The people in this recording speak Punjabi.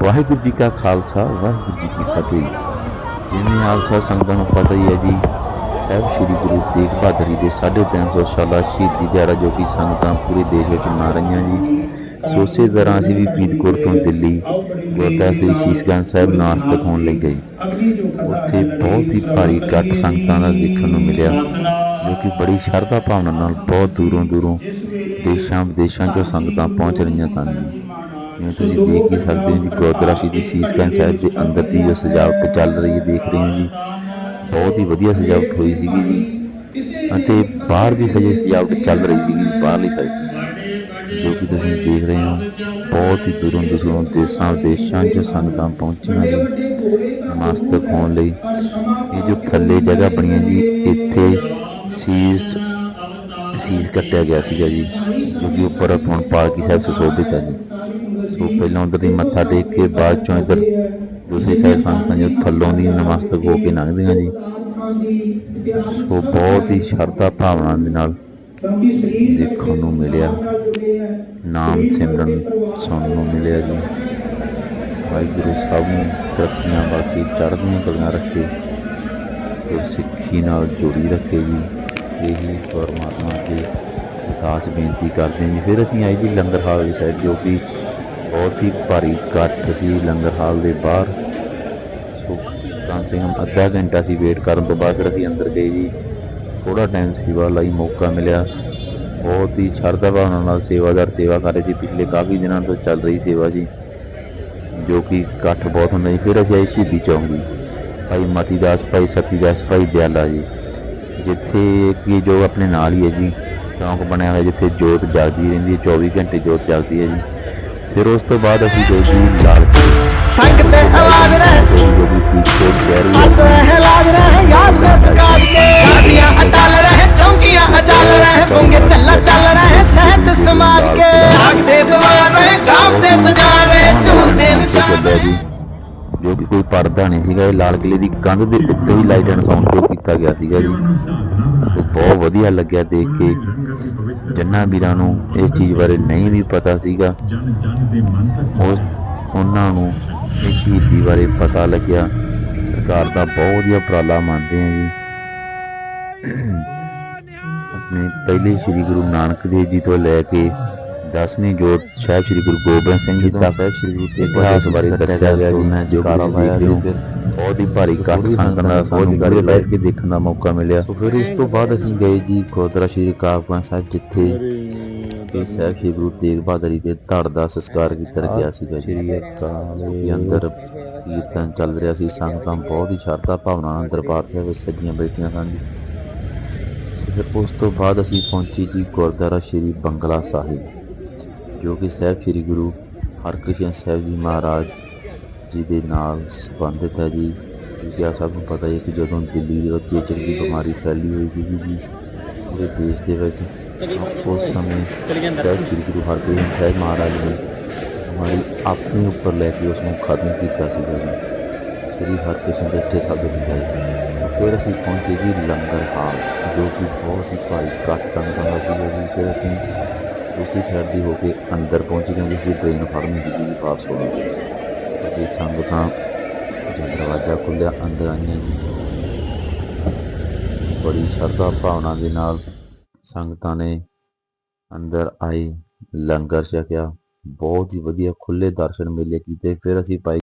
ਵਾਹਿਗੁਰੂ ਜੀ ਕਾ ਖਾਲਸਾ, ਵਾਹਿਗੁਰੂ ਜੀ ਕੀ ਫਤਿਹ। ਜਿਵੇਂ ਆਪ ਸਭ ਸੰਗਤਾਂ ਨੂੰ ਪਤਾ ਹੀ ਹੈ ਜੀ, ਸਾਹਿਬ ਸ੍ਰੀ ਗੁਰੂ ਤੇਗ ਬਹਾਦਰ ਜੀ ਦੇ 350 ਸਾਲਾ ਸ਼ਹੀਦੀ ਦਿਹਾੜਾ ਜੋ ਕਿ ਸੰਗਤਾਂ ਪੂਰੇ ਦੇਸ਼ ਵਿੱਚ ਮਨਾ ਰਹੀਆਂ ਜੀ। ਸੋ ਉਸੇ ਤਰ੍ਹਾਂ ਅਸੀਂ ਵੀ ਫਰੀਦਕੋਟ ਤੋਂ ਦਿੱਲੀ, ਗੁਰਦੁਆਰਾ ਸ੍ਰੀ ਸ਼ੀਸ਼ਗੰਜ ਸਾਹਿਬ ਨਾਸਤਕ ਹੋਣ ਲਈ ਗਏ। ਉੱਥੇ ਬਹੁਤ ਹੀ ਭਾਰੀ ਇਕੱਠ ਸੰਗਤਾਂ ਦਾ ਦੇਖਣ ਨੂੰ ਮਿਲਿਆ, ਜੋ ਕਿ ਬੜੀ ਸ਼ਰਧਾ ਭਾਵਨਾ ਨਾਲ ਬਹੁਤ ਦੂਰੋਂ ਦੂਰੋਂ ਦੇਸ਼ਾਂ ਵਿਦੇਸ਼ਾਂ ਤੋਂ ਸੰਗਤਾਂ ਪਹੁੰਚ ਰਹੀਆਂ ਸਨ ਜੀ। ਜਿਵੇਂ ਤੁਸੀਂ ਦੇਖ ਹੀ ਸਕਦੇ ਹੋ ਜੀ ਗੁਰਦੁਆਰਾ ਸ਼੍ਰੀ ਸ਼ੀਸ਼ਗੰਜ ਸਾਹਿਬ ਦੇ ਅੰਦਰ ਦੀ ਜੋ ਸਜਾਵਟ ਚੱਲ ਰਹੀ ਹੈ, ਦੇਖ ਰਹੇ ਹੋ ਜੀ। ਬਹੁਤ ਹੀ ਵਧੀਆ ਸਜਾਵਟ ਹੋਈ ਸੀਗੀ ਜੀ। ਅਤੇ ਬਾਹਰ ਦੀ ਸਜੇ ਸਜਾਵਟ ਚੱਲ ਰਹੀ ਸੀਗੀ ਬਾਹਰਲੀ ਸਾਈਡ ਜੋ ਕਿ ਤੁਸੀਂ ਦੇਖ ਰਹੇ ਹੋ, ਬਹੁਤ ਹੀ ਦੂਰੋਂ ਦੂਰੋਂ ਦੇਸ਼ਾਂ ਵਿਦੇਸ਼ਾਂ 'ਚ ਸੰਗਤਾਂ ਪਹੁੰਚੀਆਂ ਜੀ, ਨਮਸਤਕ ਹੋਣ ਲਈ। ਇਹ ਜੋ ਥੱਲੇ ਜਗ੍ਹਾ ਬਣੀਆਂ ਜੀ, ਇੱਥੇ ਸੀਜ਼ਡ ਸੀਜ਼ ਕੱਟਿਆ ਗਿਆ ਸੀਗਾ ਜੀ, ਜੋ ਕਿ ਉੱਪਰ ਹੁਣ ਪਾਲਕੀ ਸਾਹਿਬ ਸੁਸ਼ੋਭਿਤ ਹੈ ਜੀ। ਸੋ ਪਹਿਲਾਂ ਉਧਰ ਦੀ ਮੱਥਾ ਟੇਕ ਕੇ ਬਾਅਦ ਚੋਂ ਇਧਰ ਦੂਸਰੀ ਸਾਈਡ ਸੰਗਤਾਂ ਜੋ ਥੱਲੋਂ ਦੀ ਨਮਸਤਕ ਹੋ ਕੇ ਲੰਘਦੀਆਂ ਜੀ। ਸੋ ਬਹੁਤ ਹੀ ਸ਼ਰਧਾ ਭਾਵਨਾ ਦੇ ਨਾਲ ਦੇਖਣ ਨੂੰ ਮਿਲਿਆ। ਨਾਮ ਸਿਮਰਨ ਸੁਣਨ ਨੂੰ ਮਿਲਿਆ ਜੀ। ਵਾਹਿਗੁਰੂ ਸਾਹਿਬ ਨੂੰ ਤਰੱਕੀਆਂ ਬਾਕੀ ਚੜ੍ਹਦੀਆਂ ਕਲੀਆਂ ਰੱਖੇ। ਤੇ ਸਿੱਖੀ ਨਾਲ ਜੋੜੀ ਰੱਖੇ ਜੀ। ਇਹੀ ਪਰਮਾਤਮਾ ਅੱਗੇ ਅਰਦਾਸ ਬੇਨਤੀ ਕਰਦੇ ਹਾਂ ਜੀ। ਫਿਰ ਅਸੀਂ ਆਏ ਜੀ ਲੰਗਰ ਹਾਲ ਦੀ ਸਾਈਡ ਜੋ ਕਿ ਬਹੁਤ ਹੀ ਭਾਰੀ ਇਕੱਠ ਸੀ ਲੰਗਰ ਹਾਲ ਦੇ ਬਾਹਰ। ਸੋ ਕਮ ਸੇ ਕਮ ਅੱਧਾ ਘੰਟਾ ਸੀ ਵੇਟ ਕਰਨ ਤੋਂ ਬਾਅਦ ਫਿਰ ਅਸੀਂ ਅੰਦਰ ਗਏ ਜੀ। ਥੋੜਾ ਟਾਈਮ ਸੇਵਾ ਲਈ ਮੌਕਾ ਮਿਲਿਆ। ਬਹੁਤ ਹੀ ਸ਼ਰਧਾ ਭਾਵਨਾ ਨਾਲ ਸੇਵਾਦਾਰ ਸੇਵਾ ਕਰ ਰਹੇ ਸੀ। ਪਿਛਲੇ ਕਾਫੀ ਦਿਨਾਂ ਤੋਂ ਚੱਲ ਰਹੀ ਸੇਵਾ ਜੀ, ਜੋ ਕਿ ਇਕੱਠ ਬਹੁਤ ਹੁੰਦਾ ਜੀ ਫਿਰ ਅਸੀਂ ਆਏ ਸ਼ਹੀਦੀ ਚੌਂਕ ਜੀ। ਭਾਈ ਮਤੀਦਾਸ ਭਾਈ ਸਤੀਦਾਸ ਭਾਈ ਦਿਆਲਾ ਜੀ। ਜਿੱਥੇ ਕਿ ਜੋ ਆਪਣੇ ਨਾਲ ਹੀ ਹੈ ਜੀ। ਚੌਂਕ ਬਣਿਆ ਹੋਇਆ ਜਿੱਥੇ ਜੋਤ ਜਗਦੀ ਰਹਿੰਦੀ ਹੈ 24 ਘੰਟੇ ਜੋਤ ਜਗਦੀ ਹੈ ਜੀ। ਫਿਰ ਉਸ ਤੋਂ ਬਾਅਦ ਅਸੀਂ ਗਏ ਜੀ ਲਾਲ ਸੰਗ ਤੇ ਆਵਾਜ਼ ਰਹਿ। ਜੋ ਵੀ ਫਰੀਦਕੋਟ ਸ਼ਹਿਰ ਹੀ ਹੱਥ ਹੈ ਰਹਿ ਯਾਦ ਵਿੱਚ ਸਕਾਲ ਕੇ। ਗਾਦੀਆਂ ਅਟਲ ਰਹਿ ਚੌਂਕੀਆਂ ਅਚਲ ਰਹਿ ਪੁੰਗੇ ਚੱਲਾ ਚੱਲ ਰਹਿ ਸਹਿਤ ਸਮਾਜ ਕੇ। ਆਗ ਦੇ ਦਵਾਰ ਰਹਿ ਗਾਮ ਦੇ ਸਜਾ ਰਹਿ ਝੂਲਦੇ ਨਿਸ਼ਾਨ ਜੀ ਕਿ ਕੋਈ ਪਰਦਾ ਨਹੀਂ ਸੀਗਾ ਇਹ ਲਾਲ ਕਿਲੇ ਦੀ ਕੰਧ ਦੇ ਉੱਤੇ ਹੀ ਲਾਈਟ ਐਂਡ ਸਾਊਂਡ ਸ਼ੋ ਕੀਤਾ ਗਿਆ ਸੀਗਾ ਜੀ। ਤੇ ਬਹੁਤ ਵਧੀਆ ਲੱਗਿਆ ਦੇਖ ਕੇ। ਜਿਨ੍ਹਾਂ ਵੀਰਾਂ ਨੂੰ ਇਸ ਚੀਜ਼ ਬਾਰੇ ਨਹੀਂ ਵੀ ਪਤਾ ਸੀਗਾ। ਜਨ ਜਨ ਉਹ ਉਹਨਾਂ ਨੂੰ ਇਸ ਸ਼ਹੀਦੀ ਬਾਰੇ ਪਤਾ ਲੱਗਿਆ। ਸਰਕਾਰ ਦਾ ਬਹੁਤ ਵਧੀਆ ਉਪਰਾਲਾ ਮੰਨਦੇ ਹਾਂ ਜੀ। ਆਪਣੇ ਪਹਿਲੇ ਸ੍ਰੀ ਗੁਰੂ ਨਾਨਕ ਦੇਵ ਜੀ ਤੋਂ ਲੈ ਕੇ ਦਸਵੀਂ ਜੋਤ ਸਾਹਿਬ ਸ੍ਰੀ ਗੁਰੂ ਗੋਬਿੰਦ ਸਿੰਘ ਜੀ ਤੱਕ ਸਾਹਿਬ ਸ੍ਰੀ ਗੁਰੂ ਤੇਗ ਇਤਿਹਾਸ ਬਾਰੇ ਦੱਸਿਆ ਗਿਆ ਜੀ। ਜੋ ਕਾਰਾ ਪਾਇਆ ਜੀ ਬਹੁਤ ਹੀ ਭਾਰੀ ਇਕੱਠ ਸੰਗਤਾਂ ਦਾ ਬਹੁਤ ਵਧੀਆ ਬੈਠ ਕੇ ਦੇਖਣ ਦਾ ਮੌਕਾ ਮਿਲਿਆ। ਸੋ ਫਿਰ ਇਸ ਤੋਂ ਬਾਅਦ ਅਸੀਂ ਗਏ ਜੀ ਗੁਰਦੁਆਰਾ ਸ੍ਰੀ ਕਾਕਪੁਰਾ ਸਾਹਿਬ ਜਿੱਥੇ ਕਿ ਸਾਹਿਬ ਸ੍ਰੀ ਗੁਰੂ ਤੇਗ ਬਹਾਦਰ ਜੀ ਦੇ ਧੜ ਦਾ ਸੰਸਕਾਰ ਕੀਤਾ ਗਿਆ ਸੀਗਾ ਸ੍ਰੀ ਅਕਾਲ ਦੇ ਅੰਦਰ ਕੀਰਤਨ ਚੱਲ ਰਿਹਾ ਸੀ ਸੰਗਤਾਂ ਬਹੁਤ ਹੀ ਸ਼ਰਧਾ ਭਾਵਨਾ ਨਾਲ ਦਰਬਾਰ ਸਾਹਿਬ ਵਿੱਚ ਸੱਜੀਆਂ ਬੈਠੀਆਂ ਸਨ ਜੀ। ਫਿਰ ਉਸ ਤੋਂ ਬਾਅਦ ਅਸੀਂ ਪਹੁੰਚੇ ਜੀ ਗੁਰਦੁਆਰਾ ਸ੍ਰੀ ਬੰਗਲਾ ਸਾਹਿਬ। ਜੋ ਕਿ ਸਾਹਿਬ ਸ੍ਰੀ ਗੁਰੂ ਹਰਕ੍ਰਿਸ਼ਨ ਸਾਹਿਬ ਜੀ ਮਹਾਰਾਜ ਜੀ ਦੇ ਨਾਲ ਸੰਬੰਧਿਤ ਹੈ ਜੀ। ਕਿਉਂਕਿ ਆ ਸਭ ਨੂੰ ਪਤਾ ਹੈ ਕਿ ਜਦੋਂ ਦਿੱਲੀ ਦੇ ਵਿੱਚ ਚੇਚਕ ਦੀ ਬਿਮਾਰੀ ਫੈਲੀ ਹੋਈ ਸੀ ਜੀ, ਪੂਰੇ ਦੇਸ਼ ਦੇ ਵਿੱਚ, ਉਸ ਸਮੇਂ ਸਾਹਿਬ ਸ੍ਰੀ ਗੁਰੂ ਹਰਗੋਬਿੰਦ ਸਾਹਿਬ ਮਹਾਰਾਜ ਨੇ ਹਮਾਰੀ ਆਪਣੇ ਉੱਪਰ ਲੈ ਕੇ ਉਸ ਨੂੰ ਖਤਮ ਕੀਤਾ ਸੀਗਾ ਜੀ। ਸ੍ਰੀ ਹਰਕ੍ਰਿਸ਼ਨ ਦੇ ਇੱਥੇ ਸਾਧੂ ਬੁਝਾਈ ਫਿਰ ਅਸੀਂ ਪਹੁੰਚੇ ਜੀ ਲੰਗਰ ਹਾਲ, ਜੋ ਕਿ ਬਹੁਤ ਹੀ ਭਾਰੀ ਘੱਟ ਸੰਗਤਾਂ ਦਾ ਸੀਗਾ ਜੀ। ਫਿਰ ਅਸੀਂ ਦੂਸਰੀ ਸਾਈਡ ਦੀ ਹੋ ਕੇ ਅੰਦਰ ਪਹੁੰਚ ਗਏ ਜਿਸ ਦੀ ਟ੍ਰੇਨ ਫੜਨੀ ਸੀ ਜੀ ਵਾਪਸ ਹੋਣੀ ਸੀ ਅਤੇ ਸੰਗਤਾਂ ਜਦ ਦਰਵਾਜ਼ਾ ਖੁੱਲਿਆ ਅੰਦਰ ਆਈਆਂ ਜੀ ਬੜੀ ਸ਼ਰਧਾ ਭਾਵਨਾ ਦੇ ਨਾਲ ਸੰਗਤਾਂ ਨੇ ਅੰਦਰ ਆਏ ਲੰਗਰ ਛਕਿਆ ਬਹੁਤ ਹੀ ਵਧੀਆ ਖੁੱਲੇ ਦਰਸ਼ਨ ਮੇਲੇ ਕੀਤੇ ਫਿਰ ਅਸੀਂ ਭਾਈ